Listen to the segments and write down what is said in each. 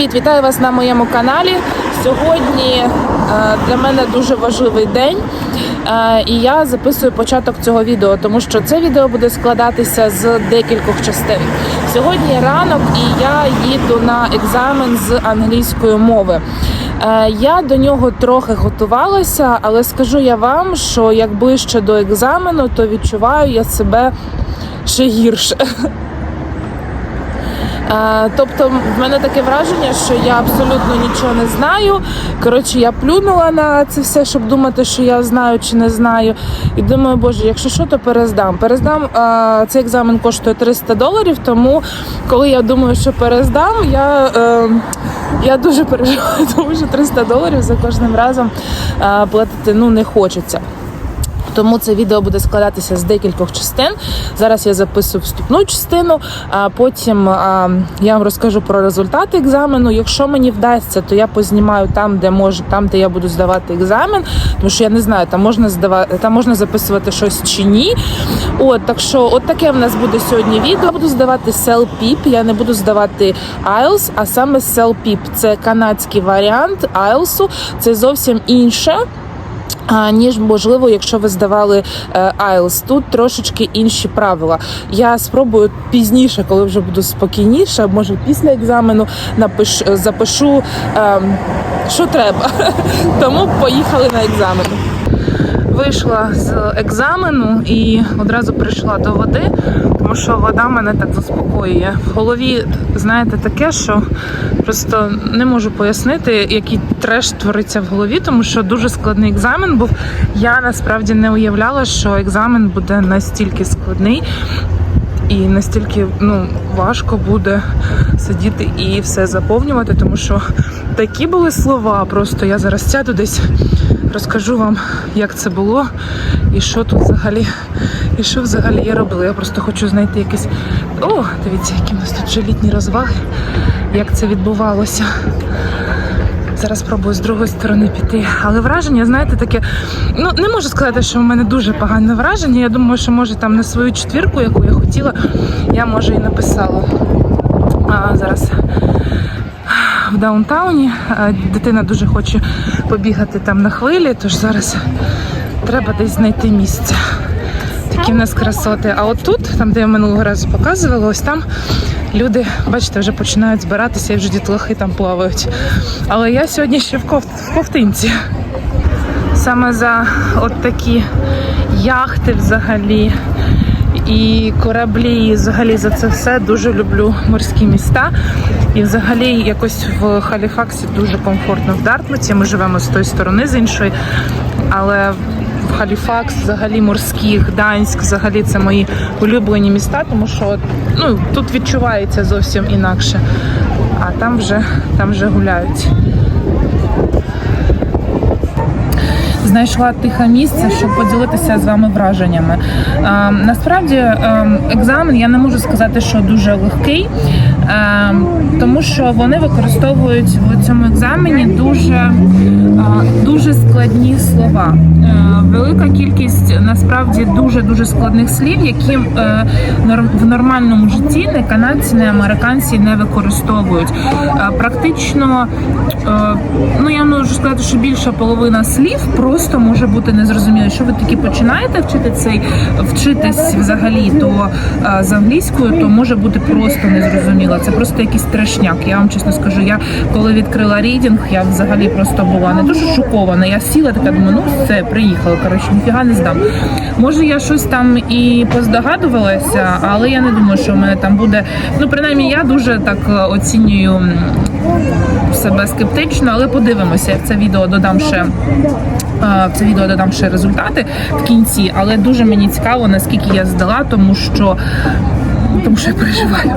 Вітаю вас на моєму каналі. Сьогодні е, для мене дуже важливий день, е, і я записую початок цього відео, тому що це відео буде складатися з декількох частин. Сьогодні ранок, і я їду на екзамен з англійської мови. Е, Я до нього трохи готувалася, але скажу я вам, що як ближче до екзамену, то відчуваю я себе ще гірше. Е, Тобто, в мене таке враження, що я абсолютно нічого не знаю. Коротше, я плюнула на це все, щоб думати, що я знаю чи не знаю. І думаю, боже, якщо що, то перездам. Перездам е, цей екзамен коштує 300 доларів. Тому коли я думаю, що перездам, я, е, я дуже переживаю, тому що 300 доларів за кожним разом платити ну не хочеться. Тому це відео буде складатися з декількох частин. Зараз я записую вступну частину, а потім а, я вам розкажу про результати екзамену. Якщо мені вдасться, то я познімаю там, де можу, там, де я буду здавати екзамен. Тому що я не знаю, там можна здавати, там можна записувати щось чи ні. От так що, от таке в нас буде сьогодні відео. Я буду здавати CELPIP, Я не буду здавати IELTS, а саме CELPIP. Це канадський варіант IELTS. Це зовсім інше. Ніж можливо, якщо ви здавали е, IELTS. Тут трошечки інші правила. Я спробую пізніше, коли вже буду спокійніше, може після екзамену напиш, запишу, е, що треба. Тому поїхали на екзамен. Вийшла з екзамену і одразу прийшла до води, тому що вода мене так заспокоює. В голові, знаєте, таке, що просто не можу пояснити, який треш твориться в голові, тому що дуже складний екзамен був. Я насправді не уявляла, що екзамен буде настільки складний. І настільки ну важко буде сидіти і все заповнювати, тому що такі були слова. Просто я зараз сяду десь, розкажу вам, як це було, і що тут взагалі, і що взагалі я робила. Я просто хочу знайти якийсь. О, дивіться, які в нас тут вже літні розваги, як це відбувалося. Зараз спробую з другої сторони піти. Але враження, знаєте, таке. Ну не можу сказати, що в мене дуже погане враження. Я думаю, що може там на свою четвірку, яку я хотіла, я може і написала. А зараз в даунтауні дитина дуже хоче побігати там на хвилі, тож зараз треба десь знайти місце. Такі в нас красоти. А от тут, там, де я минулого разу показувала, ось там люди, бачите, вже починають збиратися і вже дітлахи там плавають. Але я сьогодні ще в, ков... в ковтинці. Саме за от такі яхти взагалі і кораблі, і взагалі за це все дуже люблю морські міста. І взагалі якось в Халіфаксі дуже комфортно в Дартмуті. Ми живемо з тої сторони, з іншої. Але Халіфакс, взагалі морський, Гданськ, взагалі це мої улюблені міста, тому що ну, тут відчувається зовсім інакше. А там вже, там вже гуляють. Знайшла тихе місце, щоб поділитися з вами враженнями. Е, насправді, е, екзамен я не можу сказати, що дуже легкий, е, тому що вони використовують в цьому екзамені дуже, е, дуже складні слова. Е, велика кількість насправді дуже дуже складних слів, які е, в нормальному житті не канадці, не американці не використовують. Практично, ну я можу сказати, що більша половина слів просто може бути незрозуміло. Якщо ви таки починаєте вчити цей вчитись взагалі, то е, з англійською, то може бути просто незрозуміло. Це просто якийсь трешняк. Я вам чесно скажу. Я коли відкрила рідінг, я взагалі просто була не дуже шокована. Я сіла така, думаю, ну все, приїхала. Коротше, ніфіга не здам. Може, я щось там і поздогадувалася, але я не думаю, що в мене там буде. Ну, принаймні, я дуже так е, оцінюю себе скептично, але подивимося. Я в це відео додам ще. е, В це відео додам ще результати в кінці, але дуже мені цікаво, наскільки я здала, тому що тому що я переживаю.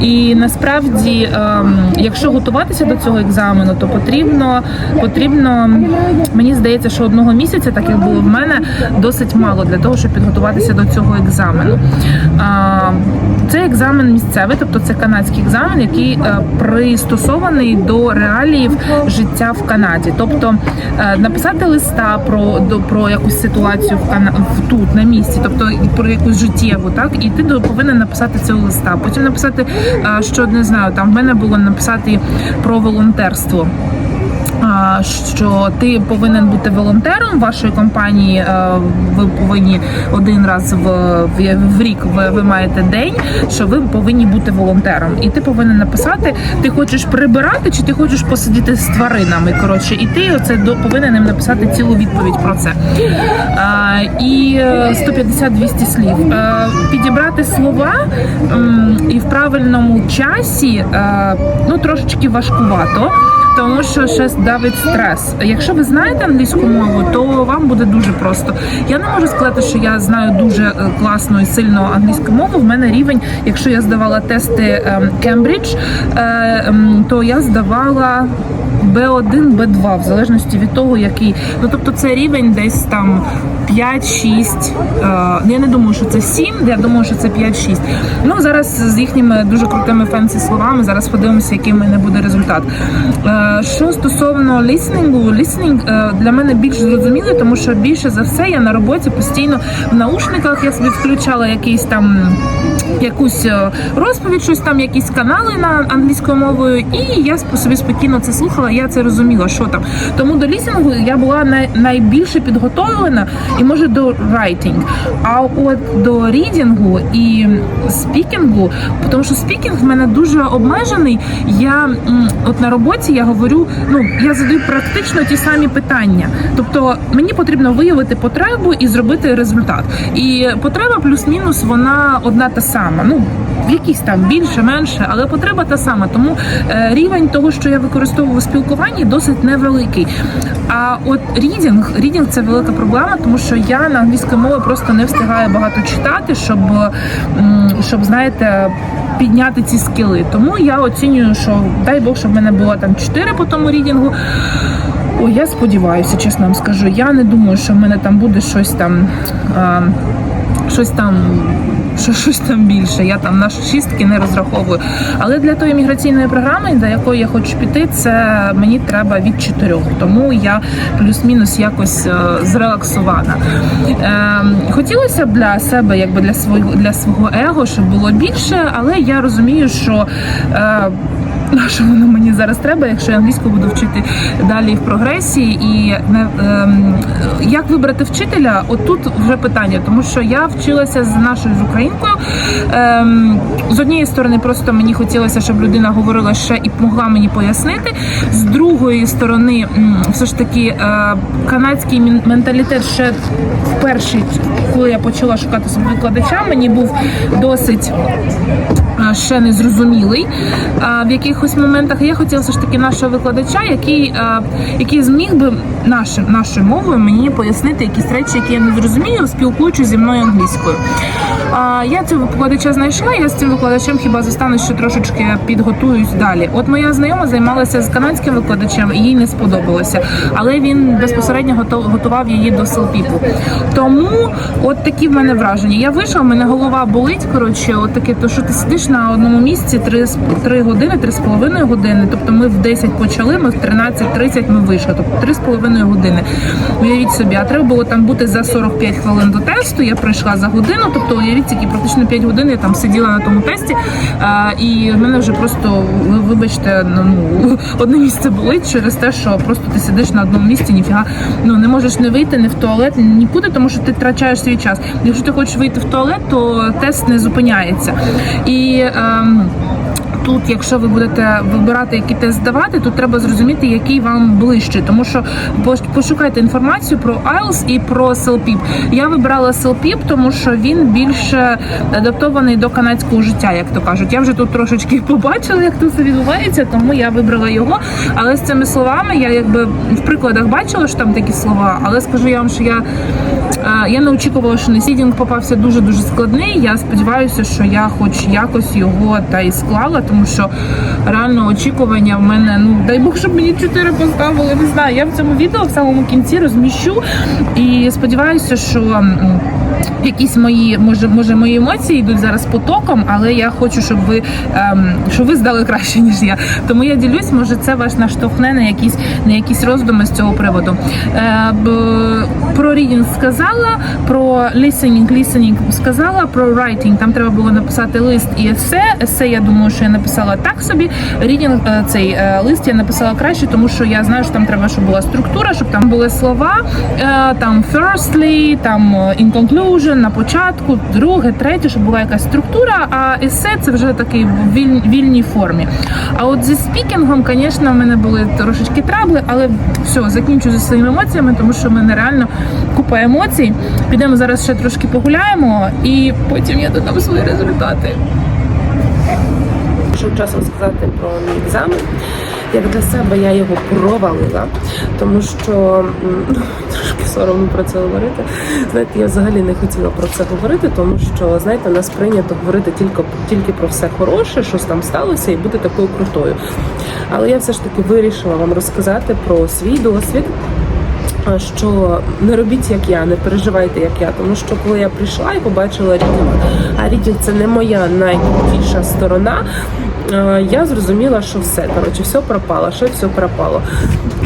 І насправді, ем, якщо готуватися до цього екзамену, то потрібно, потрібно, мені здається, що одного місяця, так як було в мене, досить мало для того, щоб підготуватися до цього екзамену. Це екзамен місцевий, тобто це канадський екзамен, який е, пристосований до реаліїв життя в Канаді. Тобто е, написати листа про до про якусь ситуацію в Кана тут на місці, тобто про якусь життєву, так і ти до- повинен написати цього листа. Потім написати, е, що не знаю, там в мене було написати про волонтерство. А, що ти повинен бути волонтером вашої компанії. е, Ви повинні один раз в, в, в рік ви, ви маєте день, що ви повинні бути волонтером, і ти повинен написати, ти хочеш прибирати чи ти хочеш посидіти з тваринами. Коротше, і ти оце до повинен їм написати цілу відповідь про це. А, і е, 150-200 слів. Е, Підібрати слова і в правильному часі е, ну трошечки важкувато. Тому що ще давить стрес. Якщо ви знаєте англійську мову, то вам буде дуже просто. Я не можу сказати, що я знаю дуже е, класно і сильно англійську мову. В мене рівень, якщо я здавала тести ем, Кембридж, е, ем, то я здавала. B1, B2, в залежності від того, який. Ну тобто це рівень десь там 5-6. Е, я не думаю, що це 7, я думаю, що це 5-6. Ну зараз з їхніми дуже крутими фенсі словами. Зараз подивимося, який в мене буде результат. Е, що стосовно ліснингу, ліснінг е, для мене більш зрозумілий, тому що більше за все я на роботі постійно в наушниках я собі включала якийсь там. Якусь розповідь, щось там, якісь канали на англійською мовою, і я собі спокійно це слухала. Я це розуміла, що там. Тому до лісінгу я була най- найбільше підготовлена і може до райтинг. А от до рідінгу і спікінгу, тому що спікінг в мене дуже обмежений. Я от на роботі я говорю, ну я задаю практично ті самі питання. Тобто мені потрібно виявити потребу і зробити результат. І потреба плюс-мінус вона одна та сама. Ну якісь там більше, менше, але потреба та сама. Тому е, рівень того, що я використовую у спілкуванні, досить невеликий. А от рідінг, рідінг це велика проблема, тому що я на англійській мові просто не встигаю багато читати, щоб, щоб знаєте. Підняти ці скіли, тому я оцінюю, що дай Бог, щоб в мене було там 4 по тому рідінгу. Ой, я сподіваюся, чесно вам скажу. Я не думаю, що в мене там буде щось там. А, щось там. Що щось там більше, я там на шістки не розраховую. Але для тої міграційної програми, до якої я хочу піти, це мені треба від чотирьох. Тому я плюс-мінус якось е, зрелаксована. Е, хотілося б для себе, якби для свого для свого его, щоб було більше, але я розумію, що. Е, на що воно мені зараз треба, якщо я англійську буду вчити далі в прогресі, і не ем, як вибрати вчителя? Отут вже питання, тому що я вчилася з нашою з українкою. Ем, з однієї сторони, просто мені хотілося, щоб людина говорила ще і могла мені пояснити. З другої сторони, все ж таки, е, канадський менталітет ще в перший, коли я почала шукати собі викладача, мені був досить а, ще не зрозумілий а, в якихось моментах. Я хотіла все ж таки нашого викладача, який, а, який зміг би нашим, нашою мовою мені пояснити якісь речі, які я не зрозумію, спілкуючись зі мною англійською. Я цього викладача знайшла, я з цим викладачем хіба зостанусь, що трошечки підготуюсь далі. От моя знайома займалася з канадським викладачем, і їй не сподобалося, але він безпосередньо готував її до селпіпу. Тому от такі в мене враження. Я вийшла, в мене голова болить. Коротше, от таке, то що ти сидиш на одному місці 3, 3 години, 3,5 години. Тобто ми в 10 почали, ми в 13.30 ми вийшли. Тобто 3,5 години. Уявіть собі, а треба було там бути за 45 хвилин до тесту. Я прийшла за годину, тобто уявіть, які практично 5 годин я там сиділа на тому тесті. А, і в мене вже просто вибачте, ну одне місце болить через те, що просто ти сидиш на одному місці, ніфіга ну не можеш не вийти не в туалет, нікуди, тому що ти втрачаєш свій час. Якщо ти хочеш вийти в туалет, то тест не зупиняється. І ем, Тут, якщо ви будете вибирати, який тест здавати, то треба зрозуміти, який вам ближче. Тому що пошукайте інформацію про IELTS і про CELPIP. Я вибрала CELPIP, тому що він більше адаптований до канадського життя, як то кажуть. Я вже тут трошечки побачила, як тут все відбувається, тому я вибрала його. Але з цими словами я якби в прикладах бачила, що там такі слова, але скажу я вам, що я. Е, Я не очікувала, що несідінг попався дуже дуже складний. Я сподіваюся, що я хоч якось його та й склала, тому що реально очікування в мене. Ну дай Бог, щоб мені 4 поставили. Не знаю. Я в цьому відео в самому кінці розміщу і сподіваюся, що. Якісь мої, може, може, мої емоції йдуть зараз потоком, але я хочу, щоб ви ем, щоб ви здали краще, ніж я. Тому я ділюсь, може, це вас наштовхне на якісь на якісь роздуми з цього приводу. Е, б, про reading сказала, про listening, listening сказала, про writing. Там треба було написати лист і есе. Есе, я думаю, що я написала так собі. Reading, е, цей е, лист я написала краще, тому що я знаю, що там треба, щоб була структура, щоб там були слова, е, там firstly, там е, in conclusion, на початку, друге, третє, щоб була якась структура. А есе це вже такий в віль- вільній формі. А от зі спікінгом, звісно, в мене були трошечки трабли, але все, закінчу зі своїми емоціями, тому що в мене реально купа емоцій. Підемо зараз ще трошки погуляємо, і потім я додам свої результати. Щоб часом сказати про мій екзамен. Як для себе я його провалила, тому що ну, соромно про це говорити. Знаєте, я взагалі не хотіла про це говорити, тому що знаєте, нас прийнято говорити тільки, тільки про все хороше, що там сталося, і бути такою крутою. Але я все ж таки вирішила вам розказати про свій досвід. Що не робіть як я, не переживайте як я, тому що коли я прийшла і побачила рідінг, а рідінг це не моя найкрутіша сторона. Е, Я зрозуміла, що все коротше, все пропало, що все пропало.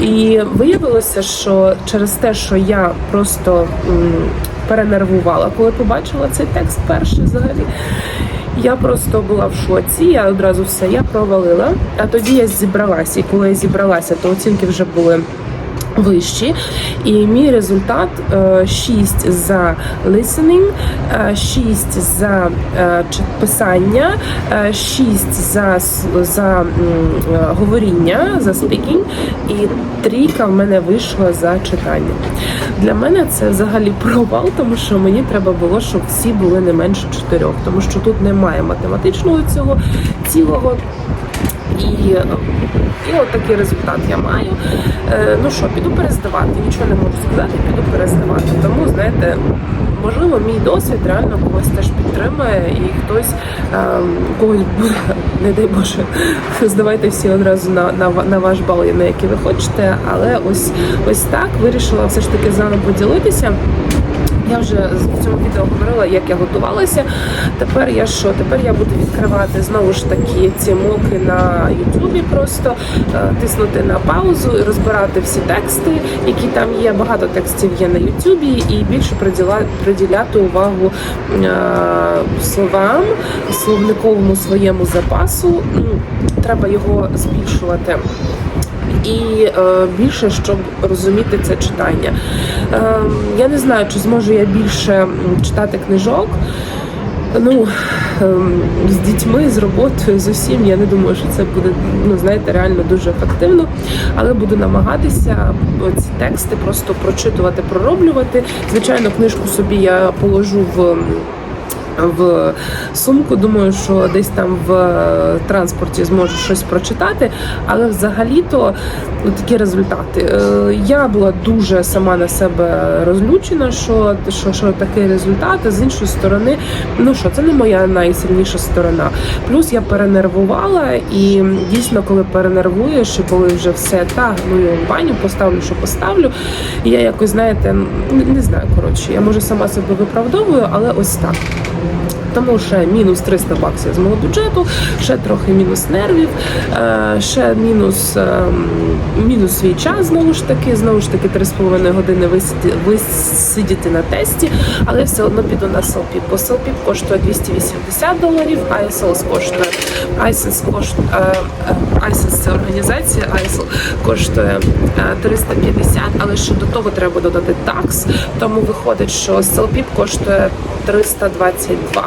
І виявилося, що через те, що я просто перенервувала, коли побачила цей текст перший взагалі. Я просто була в шоці, я одразу все я провалила. А тоді я зібралася. І коли я зібралася, то оцінки вже були вищі. І мій результат е, 6 за listening, е, 6 за е, писання, е, 6 за, за е, говоріння, за speaking, і трійка в мене вийшла за читання. Для мене це взагалі провал, тому що мені треба було, щоб всі були не менше чотирьох, тому що тут немає математичного цього цілого. І, і от такий результат я маю. Е, ну що, піду перездавати. Нічого не можу сказати, піду перездавати. Тому, знаєте, можливо, мій досвід реально когось теж підтримує, і хтось ем, когось буде, не дай Боже, здавайте всі одразу на, на, на ваш бал, на який ви хочете. Але ось ось так вирішила все ж таки з вами поділитися. Я вже в цьому відео говорила, як я готувалася. Тепер я що? Тепер я буду відкривати знову ж таки ці моки на Ютубі, просто е, тиснути на паузу і розбирати всі тексти, які там є. Багато текстів є на Ютубі, і більше приділяти увагу е, словам, словниковому своєму запасу. Треба його збільшувати і е, більше, щоб розуміти це читання. Е, я не знаю, чи зможу я більше читати книжок. Ну ем, з дітьми, з роботою, з усім. Я не думаю, що це буде ну знаєте, реально дуже ефективно. Але буду намагатися ці тексти просто прочитувати, пророблювати. Звичайно, книжку собі я положу в в сумку. Думаю, що десь там в е, транспорті зможу щось прочитати. Але взагалі-то ну, такі результати. Е, Я була дуже сама на себе розлючена, що, що, що такий результат. А з іншої сторони, ну що, це не моя найсильніша сторона. Плюс я перенервувала, і дійсно, коли перенервуєш, і коли вже все так, ну я в баню поставлю, що поставлю. І я якось, знаєте, не, не знаю, коротше, я може сама себе виправдовую, але ось так. Тому ще мінус 300 баксів з мого бюджету, ще трохи мінус нервів, е, ще мінус, ем, мінус свій час знову ж таки, знову ж таки 3,5 години висиді- висидіти на тесті, але все одно піду на SLP. Бо SLP коштує 280 доларів, ISL коштує ISIS коштує ISIS це організація, ISIL коштує е, 350, але ще до того треба додати такс. Тому виходить, що SLP коштує 322,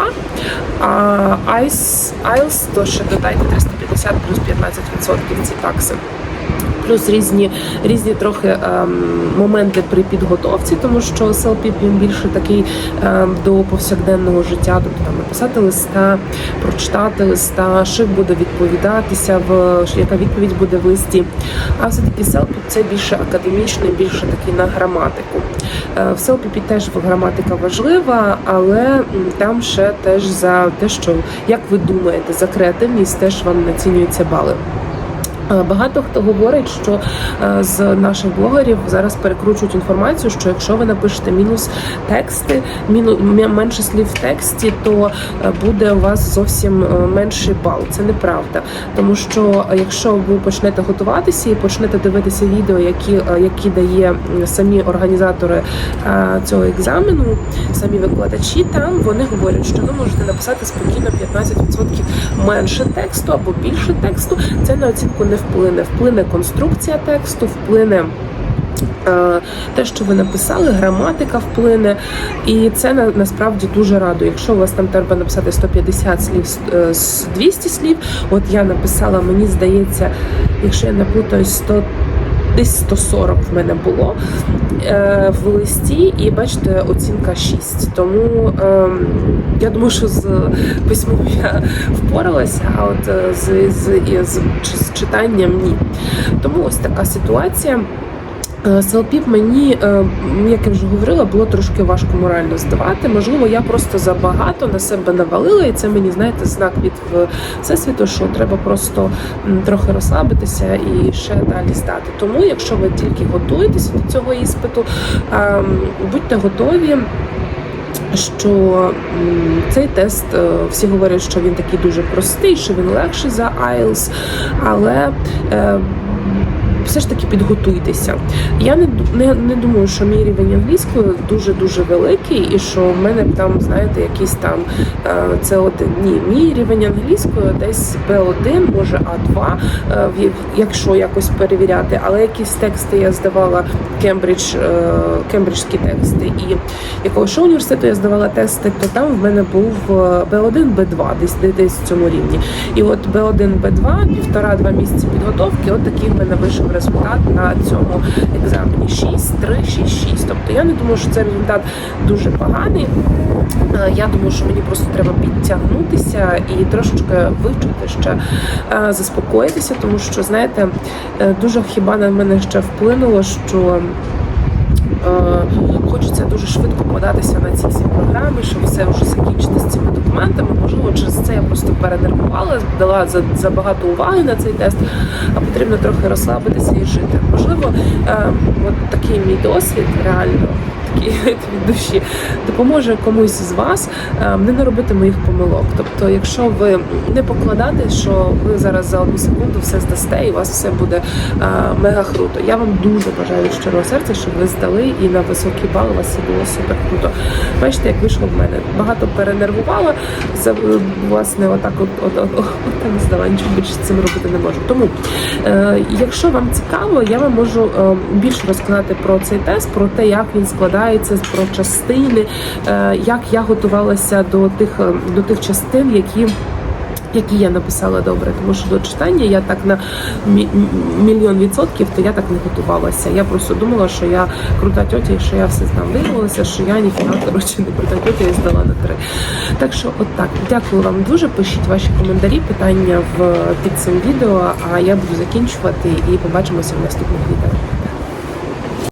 а IELTS, то ще додайте 350 плюс 15% ці такси. Плюс різні різні трохи ем, моменти при підготовці, тому що SLP він більше такий ем, до повсякденного життя, тобто там написати листа, прочитати листа, що буде відповідатися, в яка відповідь буде в листі. А все таки SLP це більше академічний, більше такий на граматику. Е, В SLP теж граматика важлива, але там ще теж за те, що як ви думаєте, за креативність теж вам націнюються бали. Е, Багато хто говорить, що е, з наших блогерів зараз перекручують інформацію, що якщо ви напишете мінус тексти, міну менше слів в тексті, то е, буде у вас зовсім менший бал. Це неправда, тому що якщо ви почнете готуватися і почнете дивитися відео, які, які дає самі організатори цього екзамену, самі викладачі, там вони говорять, що ви можете написати спокійно 15% менше тексту або більше тексту. Це на оцінку не вплине. Вплине конструкція тексту, вплине. е, Те, що ви написали, граматика вплине, і це на, насправді дуже радує. Якщо у вас там треба написати 150 слів, е, з 200 слів, от я написала, мені здається, якщо я не плутаюсь, 100, десь 140 в мене було е, в листі, і бачите, оцінка 6. Тому е, я думаю, що з письмом я впоралася, а от е, з, з, з, з читанням ні. Тому ось така ситуація. Е, Селпіп мені, е, як я вже говорила, було трошки важко морально здавати. Можливо, я просто забагато на себе навалила, і це мені, знаєте, знак від е, всесвіту, що треба просто трохи розслабитися і ще далі здати. Тому, якщо ви тільки готуєтеся до цього іспиту, ем, будьте готові. Що цей тест всі говорять, що він такий дуже простий, що він легший за IELTS, але все ж таки підготуйтеся. Я не, не, не думаю, що мій рівень англійської дуже дуже великий, і що в мене там, знаєте, якийсь там е, це один. Ні, мій рівень англійської десь B1, може А2, е, якщо якось перевіряти, але якісь тексти я здавала Кембридж, е, кембриджські тексти, і якого ще університету я здавала тести, то там в мене був е, B1, B2, десь десь в цьому рівні. І от B1, B2, півтора-два місяці підготовки, от такий в мене вийшов на цьому екзамені. 6, 3, 6, 6. Тобто я не думаю, що це результат дуже поганий. Е, Я думаю, що мені просто треба підтягнутися і трошечки вивчити ще е, заспокоїтися, тому що знаєте, е, дуже хіба на мене ще вплинуло, що. Е, Хочеться дуже швидко податися на ці всі програми, щоб все вже закінчити з цими документами. Можливо, через це я просто перенервувала, дала за, забагато уваги на цей тест, а потрібно трохи розслабитися і жити. Можливо, е, от такий мій досвід реально такий від душі допоможе комусь з вас е, не наробити моїх помилок. Тобто, якщо ви не покладаєте, що ви зараз за одну секунду все здасте, і у вас все буде е, мега круто. Я вам дуже бажаю щирого серця, щоб ви здали і на високий бал у вас все було супер круто. Бачите, як вийшло в мене. Багато перенервувала власне, отак от, от, от, от, так здала, нічого більше цим робити не можу. Тому, е, якщо вам цікаво, я вам можу е, більше розказати про цей тест, про те, як він складається, про частини, е, як я готувалася до тих е, до тих частин, які. Які я написала добре, тому що до читання я так на мі- мільйон відсотків, то я так не готувалася. Я просто думала, що я крута тьотя і що я все знам. Виявилося, що я ніфіга коротше не крута тьотя і здала на три. Так що, от так, дякую вам дуже. Пишіть ваші коментарі, питання в під цим відео. А я буду закінчувати і побачимося в наступних відео.